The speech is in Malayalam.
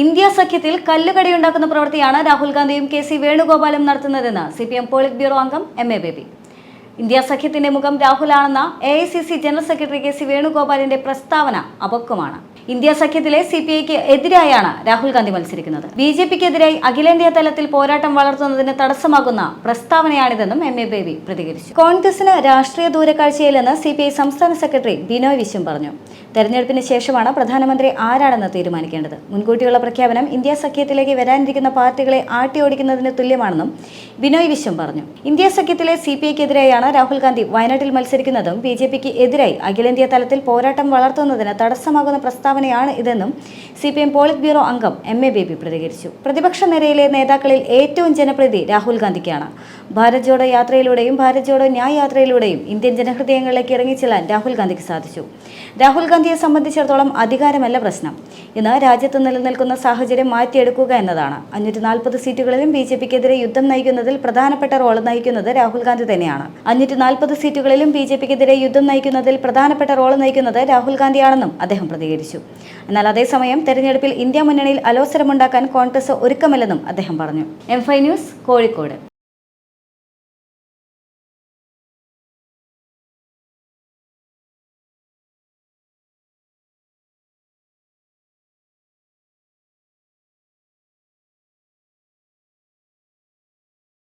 ഇന്ത്യ സഖ്യത്തിൽ കല്ലുകടിയുണ്ടാക്കുന്ന പ്രവൃത്തിയാണ് രാഹുൽ ഗാന്ധിയും കെ സി വേണുഗോപാലും നടത്തുന്നതെന്ന് C P M polit bureau അംഗം എം എ ബേബി. ഇന്ത്യ സഖ്യത്തിന്റെ മുഖം രാഹുലാണെന്ന A I C C general secretary K C വേണുഗോപാലിന്റെ പ്രസ്താവന അപക്വമാണ്. ഇന്ത്യ സഖ്യത്തിലെ സി പി ഐക്ക് എതിരായാണ് രാഹുൽ ഗാന്ധി മത്സരിക്കുന്നത്. ബി ജെ പിക്കെതിരായി അഖിലേന്ത്യാ തലത്തിൽ പോരാട്ടം വളർത്തുന്നതിന് തടസ്സമാകുന്ന പ്രസ്താവനയാണിതെന്നും എം എ ബേബി പ്രതികരിച്ചു. കോൺഗ്രസിന് രാഷ്ട്രീയ ദൂരക്കാഴ്ചയില്ലെന്ന് സി പി ഐ സംസ്ഥാന സെക്രട്ടറി ബിനോയ് വിശ്വം പറഞ്ഞു. തെരഞ്ഞെടുപ്പിന് ശേഷമാണ് പ്രധാനമന്ത്രി ആരാണെന്ന് തീരുമാനിക്കേണ്ടത്. മുൻകൂട്ടിയുള്ള പ്രഖ്യാപനം ഇന്ത്യ സഖ്യത്തിലേക്ക് വരാനിരിക്കുന്ന പാർട്ടികളെ ആട്ടിയോടിക്കുന്നതിന് തുല്യമാണെന്നും ബിനോയ് വിശ്വം പറഞ്ഞു. ഇന്ത്യ സഖ്യത്തിലെ സി പി ഐക്കെതിരെയാണ് രാഹുൽ ഗാന്ധി വയനാട്ടിൽ മത്സരിക്കുന്നതും ബി ജെ പിക്ക് എതിരായി അഖിലേന്ത്യാ തലത്തിൽ പോരാട്ടം വളർത്തുന്നതിന് തടസ്സമാകുന്ന പ്രസ്താവനയാണ് ഇതെന്നും C P M polit bureau അംഗം എം എ ബേബി പ്രതികരിച്ചു. പ്രതിപക്ഷ നിരയിലെ നേതാക്കളിൽ ഏറ്റവും ജനപ്രീതി രാഹുൽ ഗാന്ധിക്കാണ്. ഭാരത് ജോഡോ യാത്രയിലൂടെയും ഭാരത് ജോഡോ ന്യായ യാത്രയിലൂടെയും ഇന്ത്യൻ ജനഹൃദയങ്ങളിലേക്ക് ഇറങ്ങിച്ചെല്ലാൻ രാഹുൽ ഗാന്ധിക്ക് സാധിച്ചു. രാഹുൽ ഗാന്ധിയെ സംബന്ധിച്ചിടത്തോളം അധികാരമല്ല പ്രശ്നം. ഇന്ന് രാജ്യത്ത് നിലനിൽക്കുന്ന സാഹചര്യം മാറ്റിയെടുക്കുക എന്നതാണ്. അഞ്ഞൂറ്റി നാൽപ്പത് സീറ്റുകളിലും ബി ജെ പിക്കെതിരെ യുദ്ധം നയിക്കുന്നതിൽ പ്രധാനപ്പെട്ട റോൾ നയിക്കുന്നത് രാഹുൽ ഗാന്ധി തന്നെയാണ്. അഞ്ഞൂറ്റി നാൽപ്പത് സീറ്റുകളിലും ബി ജെ പിക്കെതിരെ യുദ്ധം നയിക്കുന്നതിൽ പ്രധാനപ്പെട്ട റോൾ നയിക്കുന്നത് രാഹുൽ ഗാന്ധിയാണെന്നും അദ്ദേഹം പ്രതികരിച്ചു. എന്നാൽ അതേസമയം തെരഞ്ഞെടുപ്പിൽ ഇന്ത്യ മുന്നണിയിൽ അലോസരമുണ്ടാക്കാൻ കോൺഗ്രസ് ഒരുക്കമില്ലെന്നും അദ്ദേഹം പറഞ്ഞു. എം ഫൈ ന്യൂസ് കോഴിക്കോട്.